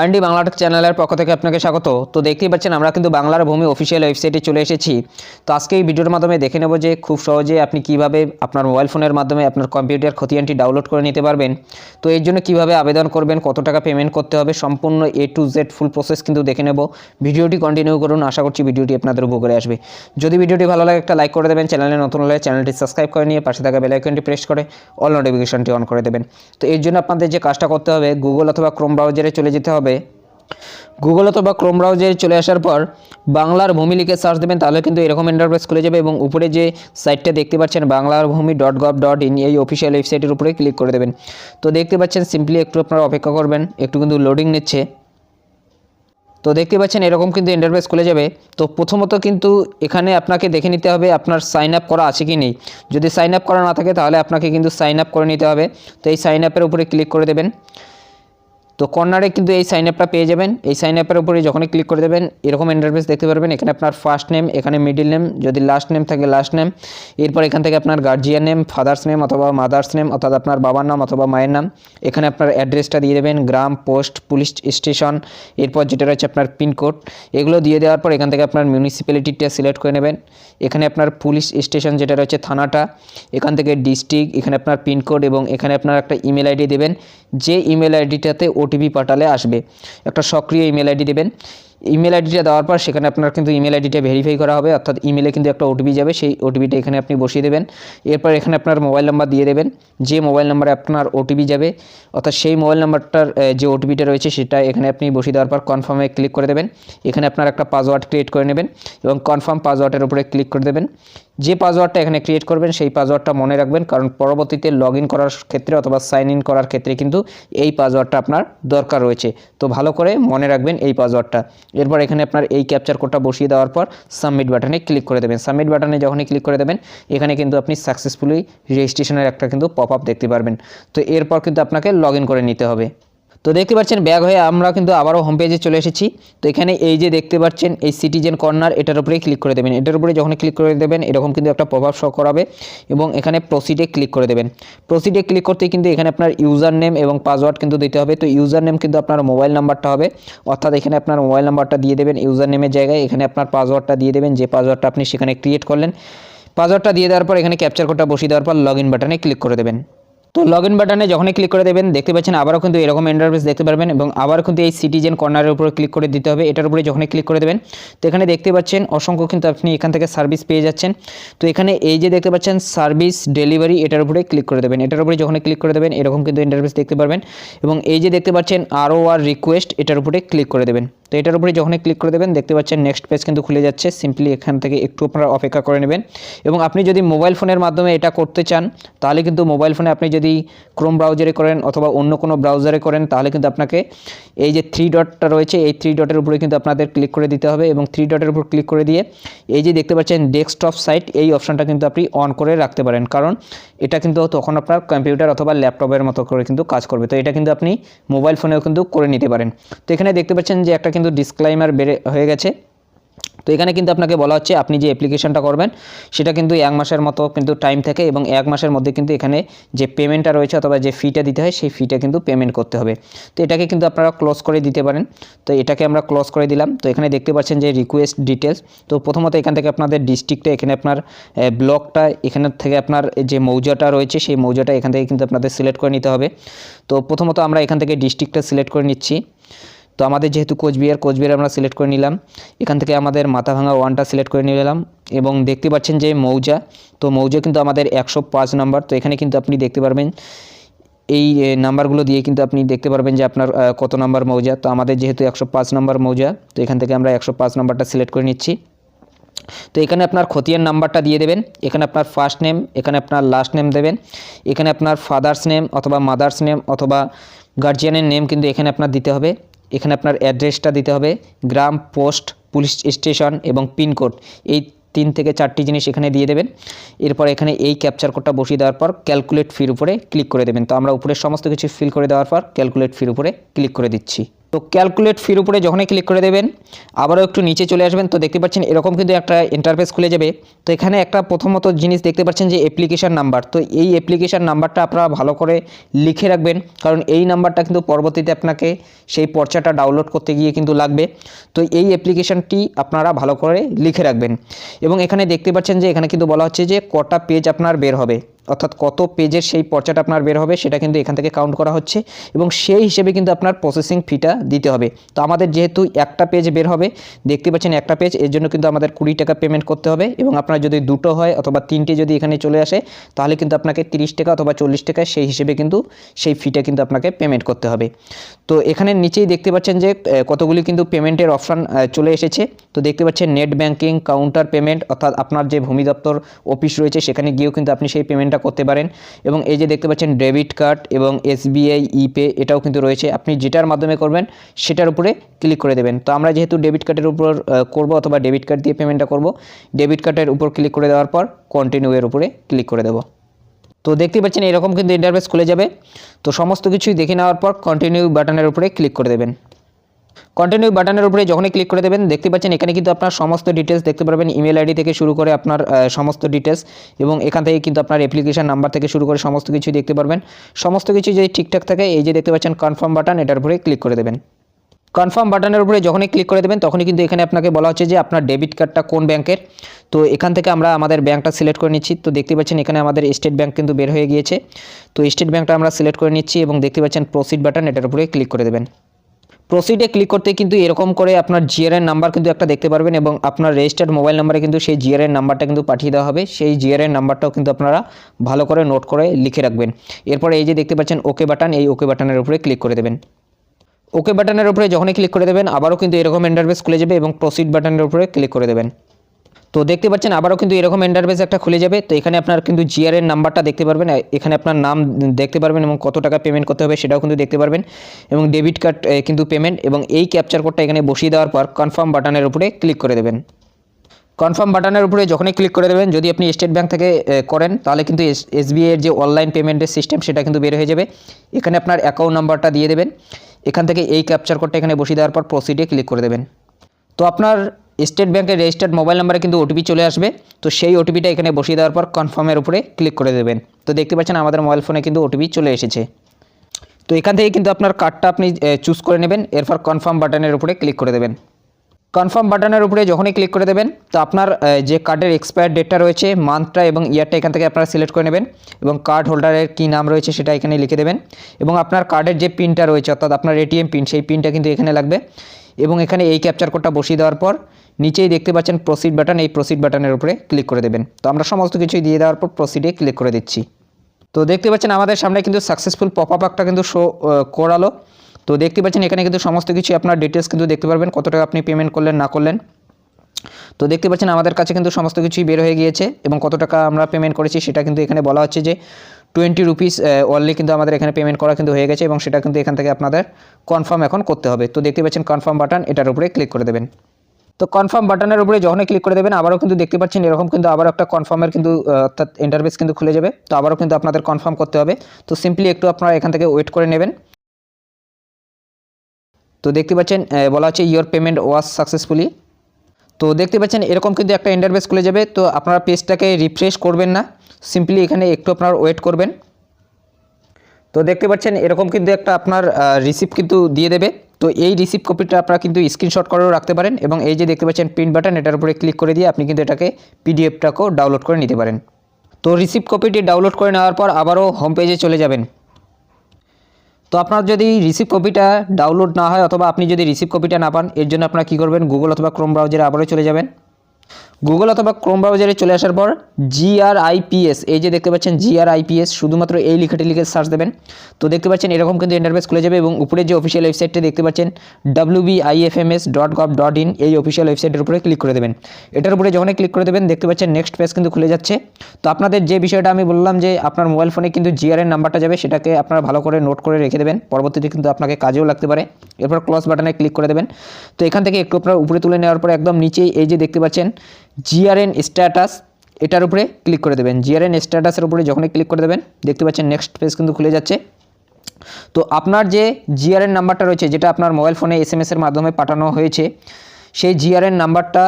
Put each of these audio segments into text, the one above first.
RD Bangla take চ্যানেলের পক্ষ থেকে আপনাকে স্বাগত। তো দেখতেই পাচ্ছেন, আমরা কিন্তু বাংলার ভূমি অফিসিয়াল ওয়েবসাইটে চলে এসেছি। তো আজকে এই ভিডিওর মাধ্যমে দেখে নেব যে খুব সহজে আপনি কীভাবে আপনার মোবাইল ফোনের মাধ্যমে আপনার কম্পিউটার খতিয়ানটি ডাউনলোড করে নিতে পারবেন। তো এর জন্য কীভাবে আবেদন করবেন, কত টাকা পেমেন্ট করতে হবে, সম্পূর্ণ A to Z full process কিন্তু দেখে নেব। ভিডিওটি কন্টিনিউ করুন, আশা করছি ভিডিওটি আপনাদের উপকারে আসবে। যদি ভিডিওটি ভালো লাগে একটা লাইক করে দেবেন, চ্যানেলে নতুন হলে চ্যানেলটি সাবস্ক্রাইব করে নিয়ে পাশে থাকা বেল আইকনটি প্রেস করে অল নোটিফিকেশনটি অন করে দেবেন। তো এর জন্য আপনাদের যে কাজটা করতে হবে গুগল অথবা ক্রোম ব্রাউজারে চলে যেতে হবে। গুগল অথবা ক্রোম ব্রাউজারে চলে আসার পর বাংলার ভূমি লিখে সার্চ দেবেন, তাহলে কিন্তু এরকম ইন্টারফেস খুলে যাবে এবং উপরে যে সাইটটা দেখতে পাচ্ছেন, বাংলার Bhumi dot gov dot in এই অফিসিয়াল ওয়েবসাইটের উপরে ক্লিক করে দেবেন। তো দেখতে পাচ্ছেন সিম্পলি একটু আপনারা অপেক্ষা করবেন, একটু কিন্তু লোডিং নিচ্ছে। তো দেখতে পাচ্ছেন এরকম কিন্তু ইন্টারফেস খুলে যাবে। তো প্রথমত কিন্তু এখানে আপনাকে দেখে নিতে হবে আপনার সাইন আপ করা আছে কি নেই। যদি সাইন আপ করা না থাকে, তাহলে আপনাকে কিন্তু সাইন আপ করে নিতে হবে। তো এই সাইন আপের উপরে ক্লিক করে দেবেন। তো কর্নারে কিন্তু এই সাইন আপটা পেয়ে যাবেন। এই সাইন আপের উপরে যখনই ক্লিক করে দেবেন, এরকম ইন্টারফেস দেখতে পারবেন। এখানে আপনার ফার্স্ট নেম এখানে মিডিল নেম যদি লাস্ট নেম থাকে লাস্ট নেম এরপর এখান থেকে আপনার গার্জিয়ান নেম ফাদার্স নেম অথবা মাদার্স নেম অর্থাৎ আপনার বাবার নাম অথবা মায়ের নাম। এখানে আপনার অ্যাড্রেসটা দিয়ে দেবেন, গ্রাম পোস্ট পুলিশ স্টেশন এরপর যেটা রয়েছে আপনার পিনকোড এগুলো দিয়ে দেওয়ার পর এখান থেকে আপনার মিউনিসিপ্যালিটিটা সিলেক্ট করে নেবেন। এখানে আপনার পুলিশ স্টেশন যেটা রয়েছে থানাটা, এখান থেকে ডিস্ট্রিক্ট এখানে আপনার পিনকোড এবং এখানে আপনার একটা ইমেল আইডি দেবেন। যে ইমেল আইডিটাতে ওটিপি পাঠালে আসবে। একটা সক্রিয় ইমেল আইডি দেবেন। ইমেল আইডিটা দেওয়ার পর সেখানে আপনার কিন্তু ইমেল আইডিটা ভেরিফাই করা হবে, অর্থাৎ ইমেলে কিন্তু একটা ওটিপি যাবে, সেই ওটিপিটা এখানে আপনি বসিয়ে দেবেন। এরপর এখানে আপনার মোবাইল নাম্বার দিয়ে দেবেন, যে মোবাইল নাম্বারে আপনার ওটিপি যাবে, অর্থাৎ সেই মোবাইল নাম্বারটার যে ওটিপিটা রয়েছে সেটা এখানে আপনি বসিয়ে দেওয়ার পর কনফার্মে ক্লিক করে দেবেন। এখানে আপনার একটা পাসওয়ার্ড ক্রিয়েট করে নেবেন এবং কনফার্ম পাসওয়ার্ডের উপরে ক্লিক করে দেবেন। যে পাসওয়ার্ডটা এখানে ক্রিয়েট করবেন, সেই পাসওয়ার্ডটা মনে রাখবেন, কারণ পরবর্তীতে লগ করার ক্ষেত্রে অথবা সাইন ইন করার ক্ষেত্রে কিন্তু এই পাসওয়ার্ডটা আপনার দরকার রয়েছে। তো ভালো করে মনে রাখবেন এই পাসওয়ার্ডটা এরপর এখানে আপনার এই ক্যাপচার কোডটা বসিয়ে দেওয়ার পর সাবমিট বাটনে ক্লিক করে দেবেন। সাবমিট বাটনে যখনই ক্লিক করে দেবেন, এখানে কিন্তু আপনি সাকসেসফুলি রেজিস্ট্রেশনের একটা কিন্তু পপ আপ দেখতে পারবেন। তো এরপর কিন্তু আপনাকে লগ করে নিতে হবে। তো দেখতে পাচ্ছেন, ব্যাগ হয়ে আমরা কিন্তু আবারও হোম পেজে চলে এসেছি। তো এখানে এই যে দেখতে পাচ্ছেন, এই সিটিজেন কর্নার এটার উপরেই ক্লিক করে দেবেন। এটার উপরে যখন ক্লিক করে দেবেন, এরকম কিন্তু একটা প্রভাব শো করাবে এবং এখানে প্রসিডে ক্লিক করে দেবেন। প্রসিডে ক্লিক করতে কিন্তু এখানে আপনার ইউজার নেম এবং পাসওয়ার্ড কিন্তু দিতে হবে। তো ইউজার নেম কিন্তু আপনার মোবাইল নাম্বারটা হবে। অর্থাৎ এখানে আপনার মোবাইল নাম্বারটা দিয়ে দেবেন ইউজার নেমের জায়গায়। এখানে আপনার পাসওয়ার্ডটা দিয়ে দেবেন। যে পাসওয়ার্ডটা আপনি সেখানে ক্রিয়েট করলেন পাসওয়ার্ডটা দিয়ে দেওয়ার পর এখানে ক্যাপচার কোডটা বসিয়ে দেওয়ার পর লগ ইন বাটনে ক্লিক করে দেবেন। তো লগ ইন বাটনে যখনই ক্লিক করে দেবেন, দেখতে পাচ্ছেন আবারও কিন্তু এরকম ইন্টারফেস দেখতে পারবেন এবং আবার কিন্তু এই সিটিজেন কর্নারের উপরে ক্লিক করে দিতে হবে। এটার উপরে যখনই ক্লিক করে দেবেন, তো এখানে দেখতে পাচ্ছেন অসংখ্য কিন্তু আপনি এখান থেকে সার্ভিস পেয়ে যাচ্ছেন। তো এখানে এই যে দেখতে পাচ্ছেন সার্ভিস ডেলিভারি এটার উপরে ক্লিক করে দেবেন। এটার উপরে যখনই ক্লিক করে দেবেন, এরকম কিন্তু ইন্টারফেস দেখতে পারবেন এবং এই যে দেখতে পাচ্ছেন আরও আর রিকোয়েস্ট এটার উপরে ক্লিক করে দেবেন। তো এটার উপরে যখনই ক্লিক করে দেবেন, দেখতে পাচ্ছেন নেক্সট পেজ কিন্তু খুলে যাচ্ছে। সিম্পলি এখান থেকে একটু আপনারা অপেক্ষা করে নেবেন এবং আপনি যদি মোবাইল ফোনের মাধ্যমে এটা করতে চান, তাহলে কিন্তু মোবাইল ফোনে আপনি যদি ক্রোম ব্রাউজারে করেন অথবা অন্য কোনো ব্রাউজারে করেন, তাহলে কিন্তু আপনাকে এই যে থ্রি ডটটা রয়েছে, এই থ্রি ডটের উপরে কিন্তু আপনাদের ক্লিক করে দিতে হবে এবং থ্রি ডটের উপর ক্লিক করে দিয়ে এই যে দেখতে পাচ্ছেন ডেস্কটপ সাইট এই অপশানটা কিন্তু আপনি অন করে রাখতে পারেন। কারণ এটা কিন্তু তখন আপনার কম্পিউটার অথবা ল্যাপটপের মতো করে কিন্তু কাজ করবে। তো এটা কিন্তু আপনি মোবাইল ফোনেও কিন্তু করে নিতে পারেন। তো এখানে দেখতে পাচ্ছেন যে একটা কিন্তু ডিসক্লাইমার বেড়ে, হয়ে গেছে। তো এখানে কিন্তু আপনাকে বলা হচ্ছে আপনি যে অ্যাপ্লিকেশনটা করবেন, সেটা কিন্তু এক মাসের মতো কিন্তু টাইম থাকে এবং এক মাসের মধ্যে কিন্তু এখানে যে পেমেন্টটা রয়েছে অথবা যে ফিটা দিতে হয়, সেই ফিটা কিন্তু পেমেন্ট করতে হবে। তো এটাকে কিন্তু আপনারা ক্লোজ করে দিতে পারেন। তো এটাকে আমরা ক্লোজ করে দিলাম। তো এখানে দেখতে পাচ্ছেন যে রিকোয়েস্ট ডিটেলস তো প্রথমত এখান থেকে আপনাদের ডিস্ট্রিক্টটা এখানে আপনার ব্লকটা এখানে থেকে আপনার যে মৌজাটা রয়েছে, সেই মৌজাটা এখান থেকে কিন্তু আপনাদের সিলেক্ট করে নিতে হবে। তো প্রথমত আমরা এখান থেকে ডিস্ট্রিক্টটা সিলেক্ট করে নিচ্ছি। তো আমাদের যেহেতু কোচবিহার কোচবিহার আমরা সিলেক্ট করে নিলাম। এখান থেকে আমাদের মাথাভাঙা ওয়ানটা সিলেক্ট করে নিলাম এবং দেখতে পাচ্ছেন যে মৌজা, তো মৌজা কিন্তু আমাদের একশো পাঁচ নাম্বার তো এখানে কিন্তু আপনি দেখতে পারবেন, এই নাম্বারগুলো দিয়ে কিন্তু আপনি দেখতে পারবেন যে আপনার কত নাম্বার মৌজা। তো আমাদের যেহেতু একশো পাঁচ নাম্বার মৌজা, তো এখান থেকে আমরা একশো পাঁচ নাম্বারটা সিলেক্ট করে নিচ্ছি। তো এখানে আপনার খতিয়ান নাম্বারটা দিয়ে দেবেন। এখানে আপনার ফার্স্ট নেম এখানে আপনার লাস্ট নেম দেবেন। এখানে আপনার ফাদার্স নেম অথবা মাদার্স নেম অথবা গার্জিয়ানের নেম কিন্তু এখানে আপনার দিতে হবে। এখানে আপনার অ্যাড্রেসটা দিতে হবে, গ্রাম, পোস্ট, পুলিশ স্টেশন এবং পিনকোড এই তিন থেকে চারটি জিনিস এখানে দিয়ে দেবেন। এরপর এখানে এই ক্যাপচার কোডটা বসিয়ে দেওয়ার পর ক্যালকুলেট ফির উপরে ক্লিক করে দেবেন। তো আমরা উপরের সমস্ত কিছু ফিল করে দেওয়ার পর ক্যালকুলেট ফির উপরে ক্লিক করে দিচ্ছি। তো ক্যালকুলেট ফির উপরে যখনই ক্লিক করে দেবেন, আবারও একটু নিচে চলে আসবেন, তো দেখতে পাচ্ছেন এরকম কিন্তু একটা ইন্টারফেস খুলে যাবে। তো এখানে একটা প্রথমত জিনিস দেখতে পাচ্ছেন যে অ্যাপ্লিকেশান নাম্বার তো এই অ্যাপ্লিকেশান নাম্বারটা আপনারা ভালো করে লিখে রাখবেন, কারণ এই নাম্বারটা কিন্তু পরবর্তীতে আপনাকে সেই পর্চাটা ডাউনলোড করতে গিয়ে কিন্তু লাগবে। তো এই অ্যাপ্লিকেশানটি আপনারা ভালো করে লিখে রাখবেন। এবং এখানে দেখতে পাচ্ছেন যে এখানে কিন্তু বলা হচ্ছে যে কটা পেজ আপনার বের হবে। অর্থাৎ কত পেজের সেই পর্চাটা আপনার বের হবে সেটা কিন্তু এখান থেকে কাউন্ট করা হচ্ছে এবং সেই হিসেবে কিন্তু আপনার প্রসেসিং ফিটা দিতে হবে। তো আমাদের যেহেতু একটা পেজ বের হবে, দেখতে পাচ্ছেন একটা পেজ এর জন্য কিন্তু আমাদের কুড়ি টাকা পেমেন্ট করতে হবে এবং আপনার যদি দুটো হয় অথবা তিনটে যদি এখানে চলে আসে, তাহলে কিন্তু আপনাকে তিরিশ টাকা অথবা চল্লিশ টাকা সেই হিসেবে কিন্তু সেই ফিটা কিন্তু আপনাকে পেমেন্ট করতে হবে। তো এখানে নিচেই দেখতে পাচ্ছেন যে কতগুলি কিন্তু পেমেন্টের অপশান চলে এসেছে। তো দেখতে পাচ্ছেন নেট ব্যাঙ্কিং কাউন্টার পেমেন্ট অর্থাৎ আপনার যে ভূমি দপ্তর অফিস রয়েছে, সেখানে গিয়েও কিন্তু আপনি সেই পেমেন্টটা করতে পারেন। এবং এই যে দেখতে পাচ্ছেন ডেবিট কার্ড এবং এসবিআই ইপে এটাও কিন্তু রয়েছে। আপনি যেটার মাধ্যমে করবেন, সেটার উপরে ক্লিক করে দেবেন। তো আমরা যেহেতু ডেবিট কার্ডের উপর করব অথবা ডেবিট কার্ড দিয়ে পেমেন্টটা করব ডেবিট কার্ডের উপর ক্লিক করে দেওয়ার পর কন্টিনিউ এর উপরে ক্লিক করে দেবো। তো দেখতে পাচ্ছেন এরকম কিন্তু ইন্টারফেস খুলে যাবে। তো সমস্ত কিছুই দেখে নেওয়ার পর কন্টিনিউ বাটনের উপরে ক্লিক করে দেবেন। কন্টিনিউ বাটনের উপরে যখনই ক্লিক করে দেবেন, দেখতে পাচ্ছেন এখানে কিন্তু আপনার সমস্ত ডিটেলস দেখতে পারবেন ইমেল আইডি থেকে শুরু করে আপনার সমস্ত ডিটেলস এবং এখান থেকে কিন্তু আপনার অ্যাপ্লিকেশন নাম্বার থেকে শুরু করে সমস্ত কিছুই দেখতে পারবেন। সমস্ত কিছু যদি ঠিকঠাক থাকে, এই যে দেখতে পাচ্ছেন কনফার্ম বাটন এটার উপরে ক্লিক করে দেবেন। কনফার্ম বাটনের উপরে যখনই ক্লিক করে দেবেন, তখনই কিন্তু এখানে আপনাকে বলা হচ্ছে যে আপনার ডেবিট কার্ডটা কোন ব্যাংকের তো এখান থেকে আমরা আমাদের ব্যাংকটা সিলেক্ট করে নিচ্ছি। তো দেখতে পাচ্ছেন এখানে আমাদের স্টেট ব্যাংক কিন্তু বের হয়ে গিয়েছে। তো স্টেট ব্যাংকটা আমরা সিলেক্ট করে নিচ্ছি এবং দেখতে পাচ্ছেন প্রসিড বাটন এটার উপরে ক্লিক করে দেবেন। প্রসিডে ক্লিক করতে কিন্তু এরকম করে আপনার জিআরএন নাম্বার কিন্তু একটা দেখতে পারবেন এবং আপনার রেজিস্টার্ড মোবাইল নাম্বারে কিন্তু সেই জিআরএন নাম্বারটা কিন্তু পাঠিয়ে দেওয়া হবে। সেই জিআরএন নাম্বারটাও কিন্তু আপনারা ভালো করে নোট করে লিখে রাখবেন। এরপরে এই যে দেখতে পাচ্ছেন ওকে বাটন এই ওকে বাটনের উপরে ক্লিক করে দেবেন। ওকে বাটনের উপরে যখনই ক্লিক করে দেবেন, আবারও কিন্তু এরকম ইন্টারফেস খুলে যাবে এবং প্রসিড বাটনের উপরে ক্লিক করে দেবেন। তো দেখতে পাচ্ছেন, আবারও কিন্তু এরকম ইন্টারফেস একটা খুলে যাবে। তো এখানে আপনার কিন্তু জিআরএন নাম্বারটা দেখতে পারবেন। এখানে আপনার নাম দেখতে পারবেন এবং কত টাকা পেমেন্ট করতে হবে সেটাও কিন্তু দেখতে পারবেন। এবং ডেবিট কার্ড কিন্তু পেমেন্ট এবং এই ক্যাপচার কোডটা এখানে বসিয়ে দেওয়ার পর কনফার্ম বাটনের উপরে ক্লিক করে দেবেন। কনফার্ম বাটনের উপরে যখনই ক্লিক করে দেবেন, যদি আপনি স্টেট ব্যাংক থেকে করেন, তাহলে কিন্তু এসবিআই এর যে অনলাইন পেমেন্টের সিস্টেম সেটা কিন্তু বের হয়ে যাবে। এখানে আপনার অ্যাকাউন্ট নাম্বারটা দিয়ে দেবেন। এখান থেকে এই ক্যাপচার কোডটা এখানে বসিয়ে দেওয়ার পর প্রসিডে ক্লিক করে দেবেন। তো আপনার স্টেট ব্যাংকের রেজিস্টার্ড মোবাইল নাম্বারে কিন্তু ওটিপি চলে আসবে। তো সেই ওটিপিটা এখানে বসিয়ে দেওয়ার পর কনফার্মের উপরে ক্লিক করে দেবেন। তো দেখতে পাচ্ছেন আমাদের মোবাইল ফোনে কিন্তু ওটিপি চলে এসেছে। তো এখান থেকে কিন্তু আপনার কার্ডটা আপনি চুজ করে নেবেন। এরপর কনফার্ম বাটনের উপরে ক্লিক করে দেবেন। কনফার্ম বাটনের উপরে যখনই ক্লিক করে দেবেন, তো আপনার যে কার্ডের এক্সপায়ার ডেটটা রয়েছে মান্থটা এবং ইয়ারটা এখান থেকে আপনারা সিলেক্ট করে নেবেন এবং কার্ড হোল্ডারের কী নাম রয়েছে সেটা এখানে লিখে দেবেন এবং আপনার কার্ডের যে পিনটা রয়েছে, অর্থাৎ আপনার এটিএম পিন সেই পিনটা কিন্তু এখানে লাগবে এবং এখানে এই ক্যাপচার কোডটা বসিয়ে দেওয়ার পর নিচেই দেখতে পাচ্ছেন প্রসিড বাটন এই প্রসিড বাটনের উপরে ক্লিক করে দেবেন। তো আমরা সমস্ত কিছুই দিয়ে দেওয়ার পর প্রসিডে ক্লিক করে দিচ্ছি। তো দেখতে পাচ্ছেন আমাদের সামনে কিন্তু সাকসেসফুল পপ আপ একটা কিন্তু শো করালো। তো দেখতে পাচ্ছেন এখানে কিন্তু সমস্ত কিছু আপনার ডিটেলস কিন্তু দেখতে পারবেন, কত টাকা আপনি পেমেন্ট করলেন, না করলেন। তো দেখতে পাচ্ছেন আমাদের কাছে কিন্তু সমস্ত কিছুই বের হয়ে গিয়েছে এবং কত টাকা আমরা পেমেন্ট করেছি সেটা কিন্তু এখানে বলা হচ্ছে যে টোয়েন্টি রুপিস অনলি কিন্তু আমাদের এখানে পেমেন্ট করা কিন্তু হয়ে গেছে এবং সেটা কিন্তু এখান থেকে আপনাদের কনফার্ম এখন করতে হবে। তো দেখতে পাচ্ছেন কনফার্ম বাটন এটার উপরে ক্লিক করে দেবেন। তো কনফার্ম বাটনের উপরে যখনই ক্লিক করে দেবেন, আবারও কিন্তু দেখতে পাচ্ছেন এরকম কিন্তু আবার একটা কনফার্মের কিন্তু অর্থাৎ ইন্টারভেস কিন্তু খুলে যাবে। তো আবারও কিন্তু আপনাদের কনফার্ম করতে হবে। তো সিম্পলি একটু আপনারা এখান থেকে ওয়েট করে নেবেন। তো দেখতে পাচ্ছেন বলা হচ্ছে ইয়োর পেমেন্ট ওয়াজ সাকসেসফুলি তো দেখতে পাচ্ছেন, এরকম কিন্তু একটা ইন্টারভেস খুলে যাবে। তো আপনারা পেজটাকে রিফ্রেশ করবেন না। সিম্পলি এখানে একটু আপনার ওয়েট করবেন। তো দেখতে পাচ্ছেন, এরকম কিন্তু একটা আপনার রিসিপ্ট কিন্তু দিয়ে দেবে। তো এই রিসিপ্ট কপিটা আপনারা কিন্তু স্ক্রিনশট করেও রাখতে পারেন এবং এই যে দেখতে পাচ্ছেন প্রিন্ট বাটন এটার উপরে ক্লিক করে দিয়ে আপনি কিন্তু এটাকে পিডিএফটাকেও ডাউনলোড করে নিতে পারেন। তো রিসিপ্ট কপিটি ডাউনলোড করে নেওয়ার পর আবারও হোম পেজে চলে যাবেন। তো আপনার যদি রিসিভ কপিটা ডাউনলোড না হয় অথবা আপনি যদি রিসিভ কপিটা না পান, এর জন্য আপনারা কী করবেন? গুগল অথবা ক্রোম ব্রাউজারে আবারও চলে যাবেন। গুগল অথবা ক্রোম ব্রাউজারে চলে আসার পর জিআরআইপিএস এই যে দেখতে পাচ্ছেন জিআরআইপিএস শুধুমাত্র এই লেখাটি লিখে সার্চ দেবেন। তো দেখতে পাচ্ছেন এরকম কিন্তু ইন্টারভেস খুলে যাবে এবং উপরে যে অফিসিয়াল ওয়েবসাইটটি দেখতে পাচ্ছেন WBIFMS dot gov dot in এই অফিসিয়াল ওয়েবসাইটের উপরে ক্লিক করে দেবেন। এটার উপরে যখনই ক্লিক করে দেবেন, দেখতে পাচ্ছেন নেক্সট পেজ কিন্তু খুলে যাচ্ছে। তো আপনাদের যে বিষয়টা আমি বললাম যে আপনার মোবাইল ফোনে কিন্তু জিআরএন নাম্বারটা যাবে, সেটাকে আপনারা ভালো করে নোট করে রেখে দেবেন। পরবর্তীতে কিন্তু আপনাকে কাজেও লাগতে পারে। এরপর ক্লস বাটনে ক্লিক করে দেবেন। তো এখান থেকে একটু আপনার উপরে তুলে নেওয়ার পর একদম নিচেই এই যে দেখতে পাচ্ছেন জিআরএন স্ট্যাটাস, এটার উপরে ক্লিক করে দেবেন। জিআরএন স্ট্যাটাসের উপরে যখনই ক্লিক করে দেবেন, দেখতে পাচ্ছেন নেক্সট পেজ কিন্তু খুলে যাচ্ছে। তো আপনার যে জিআরএন নাম্বারটা রয়েছে, যেটা আপনার মোবাইল ফোনে এস এসের মাধ্যমে পাঠানো হয়েছে, সেই জিআরএন নাম্বারটা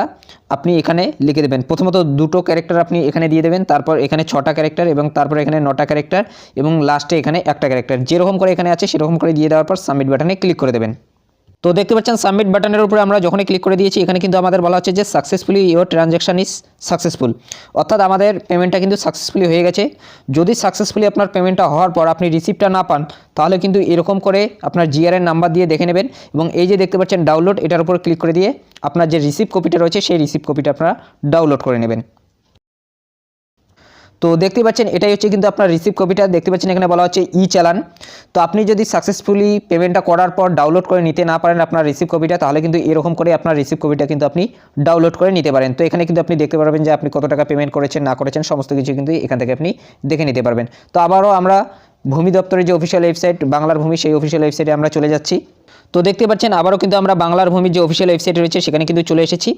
আপনি এখানে লিখে দেবেন। প্রথমত দুটো ক্যারেক্টার আপনি এখানে দিয়ে দেবেন, তারপর এখানে ছটা ক্যারেক্টার এবং তারপর এখানে নটা ক্যারেক্টার এবং লাস্টে এখানে একটা ক্যারেক্টার। যেরকম করে এখানে আছে, সেরকম করে দিয়ে দেওয়ার পর সাবমিট বাটনে ক্লিক করে দেবেন। তো দেখতে পাচ্ছেন সাবমিট বাটনের উপরে আমরা যখনই ক্লিক করে দিয়েছি, এখানে কিন্তু আমাদের বলা হচ্ছে যে successfully your transaction is successful অর্থাৎ আমাদের পেমেন্টটা কিন্তু সাকসেসফুলি হয়ে গেছে। যদি সাকসেসফুলি আপনার পেমেন্টটা হওয়ার পর আপনি রিসিপ্টটা না পান, তাহলে কিন্তু এরকম করে আপনার জিআরএন নাম্বার দিয়ে দেখে নেবেন এবং এই যে দেখতে পাচ্ছেন ডাউনলোড এটার উপর ক্লিক করে দিয়ে আপনার যে রিসিপ্ট কপিটা রয়েছে, সেই রিসিপ্ট কপিটা আপনারা ডাউনলোড করে নেবেন। তো দেখতে পাচ্ছেন, এটাই হচ্ছে কিন্তু আপনার রিসিভ কপিটা দেখতে পাচ্ছেন, এখানে বলা হচ্ছে ই চালান তো আপনি যদি সাকসেসফুলি পেমেন্টটা করার পর ডাউনলোড করে নিতে না পারেন আপনার রিসিভ কপিটা তাহলে কিন্তু এরকম করে আপনার রিসিভ কপিটা কিন্তু আপনি ডাউনলোড করে নিতে পারেন। তো এখানে কিন্তু আপনি দেখতে পারবেন যে আপনি কত টাকা পেমেন্ট করেছেন, না করেছেন, সমস্ত কিছু কিন্তু এখান থেকে আপনি দেখে নিতে পারবেন। তো আবারও আমরা ভূমি দপ্তরের যে অফিসিয়াল ওয়েবসাইট বাংলার ভূমি, সেই অফিসিয়াল ওয়েবসাইটে আমরা চলে যাচ্ছি। তো দেখতে পাচ্ছেন, আবারও কিন্তু আমরা বাংলার ভূমির যে অফিসিয়াল ওয়েবসাইট রয়েছে, সেখানে কিন্তু চলে এসেছি।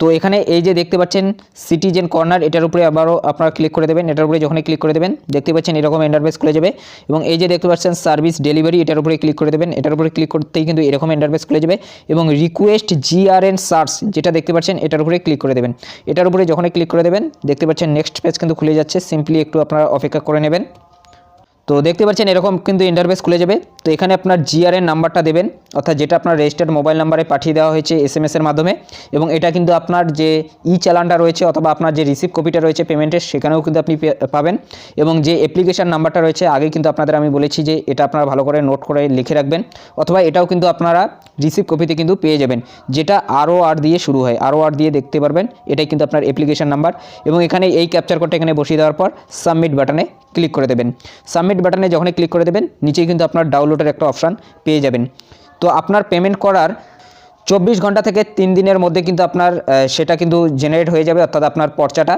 তো এখানে এই যে দেখতে পাচ্ছেন সিটিজেন কর্নার এটার উপরে আবারও আপনারা ক্লিক করে দেবেন, এটার উপরে যখনই ক্লিক করে দেবেন, দেখতে পাচ্ছেন এরকম ইন্টারভেস খুলে যাবে। এবং এই যে দেখতে পাচ্ছেন সার্ভিস ডেলিভারি এটার উপরে ক্লিক করে দেবেন, এটার উপরে ক্লিক করতেই কিন্তু এরকম ইন্টারভেস খুলে যাবে। এবং রিকোয়েস্ট জিআরএন সার্চ যেটা দেখতে পাচ্ছেন, এটার উপরে ক্লিক করে দেবেন। এটার উপরে যখনই ক্লিক করে দেবেন, দেখতে পাচ্ছেন নেক্সট পেজ কিন্তু খুলে যাচ্ছে। সিম্পলি একটু আপনারা অপেক্ষা করে নেবেন। তো দেখতে পাচ্ছেন এরকম কিন্তু ইন্টারভেস খুলে যাবে। তো এখানে আপনার জিআরএন নাম্বারটা দেবেন, অর্থাৎ যেটা আপনার রেজিস্টার্ড মোবাইল নাম্বারে পাঠিয়ে দেওয়া হয়েছে এস এম এর মাধ্যমে। এবং এটা কিন্তু আপনার যে ই চালানটা রয়েছে, অথবা আপনার যে রিসিভ কপিটা রয়েছে পেমেন্টের সেখানেও কিন্তু আপনি পাবেন। এবং যে অ্যাপ্লিকেশন নাম্বারটা রয়েছে আগে কিন্তু আপনাদের আমি বলেছি যে এটা আপনারা ভালো করে নোট করে লিখে রাখবেন, অথবা এটাও কিন্তু আপনারা রিসিভ কপিতে কিন্তু পেয়ে যাবেন। যেটা আরও আর দিয়ে শুরু হয় আরও আর দিয়ে দেখতে পারবেন, এটাই কিন্তু আপনার অ্যাপ্লিকেশন নাম্বার এবং এখানে এই ক্যাপচার কোডটা এখানে বসিয়ে দেওয়ার পর সাবমিট বাটনে ক্লিক করে দেবেন। সাবমিট বাটনে যখনই ক্লিক করে দেবেন, নিচেই কিন্তু আপনার ডাউনলোডের একটা অপশান পেয়ে যাবেন। তো আপনার পেমেন্ট করার চব্বিশ ঘণ্টা থেকে তিন দিনের মধ্যে কিন্তু আপনার সেটা কিন্তু জেনারেট হয়ে যাবে, অর্থাৎ আপনার পর্চাটা।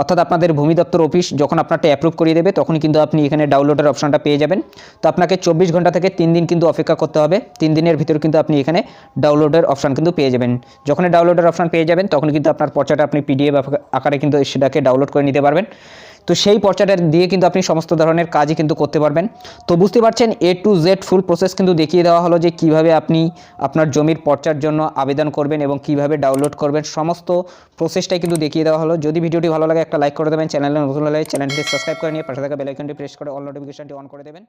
অর্থাৎ আপনাদের ভূমি দপ্তর অফিস যখন আপনারটা অ্যাপ্রুভ করিয়ে দেবে তখন কিন্তু আপনি এখানে ডাউনলোডের অপশানটা পেয়ে যাবেন। তো আপনাকে চব্বিশ ঘণ্টা থেকে তিন দিন কিন্তু অপেক্ষা করতে হবে। তিন দিনের ভিতর কিন্তু আপনি এখানে ডাউনলোডের অপশান কিন্তু পেয়ে যাবেন। যখন ডাউনলোডের অপশান পেয়ে যাবেন তখন কিন্তু আপনার পর্চাটা আপনি পিডিএফ আকারে কিন্তু সেটাকে ডাউনলোড করে নিতে পারবেন। তো সেই পর্চাটা দিয়ে কিন্তু আপনি সমস্ত ধরনের কাজই কিন্তু করতে পারবেন। তো বুঝতে পারছেন A to Z full process কিন্তু দেখিয়ে দেওয়া হলো যে কীভাবে আপনি আপনার জমির পর্চার জন্য আবেদন করবেন এবং কীভাবে ডাউনলোড করবেন। সমস্ত প্রসেসটাই কিন্তু দেখিয়ে দেওয়া হলো। যদি ভিডিওটি ভালো লাগে একটা লাইক করে দেবেন, চ্যানেলে নতুন হলে চ্যানেলটি সাবস্ক্রাইব করে নিয়ে পাশে থাকা বেলাইকনটি প্রেস করে অল নোটিফিকেশনটি অন করে দেবেন।